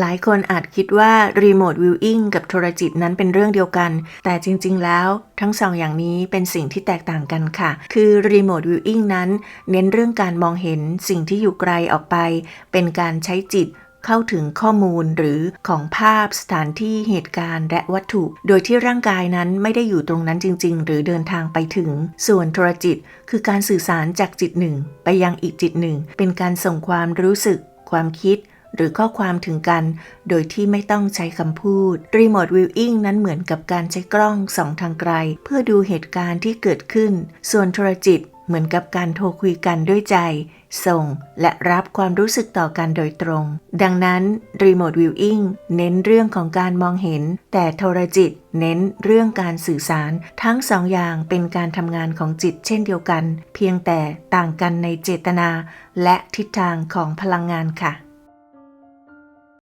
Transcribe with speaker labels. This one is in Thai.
Speaker 1: หลายคนอาจคิดว่ารีโมทวิวอิงกับโทรจิตนั้นเป็นเรื่องเดียวกัน แต่จริง ๆ แล้วทั้งสองอย่างนี้เป็นสิ่งที่แตกต่างกันค่ะ คือรีโมทวิวอิงนั้น เน้นเรื่องการมองเห็นสิ่งที่อยู่ไกลออกไป เป็นการใช้จิตเข้าถึงข้อมูลหรือของภาพสถานที่เหตุการณ์และวัตถุ โดยที่ร่างกายนั้นไม่ได้อยู่ตรงนั้นจริง ๆ หรือเดินทางไปถึง ส่วนโทรจิต คือการสื่อสารจากจิตหนึ่ง ไปยังอีกจิตหนึ่ง เป็นการส่งความรู้สึก ความคิด หรือข้อความถึงกัน โดยที่ไม่ต้องใช้คำพูดรีโมทวิวอิงนั้นเหมือนกับการใช้กล้องส่องทางไกล เพื่อดูเหตุการณ์ที่เกิดขึ้น ส่วนโทรจิตเหมือนกับการโทรคุยกันด้วยใจ ส่ง และรับความรู้สึกต่อกันโดยตรง ดังนั้น Remote Viewing เน้นเรื่องของการมองเห็น แต่โทรจิตเน้นเรื่องการสื่อสาร ทั้งสองอย่างเป็นการทำงานของจิตเช่นเดียวกัน เพียงแต่ต่างกันในเจตนา และทิศทางของพลังงานค่ะ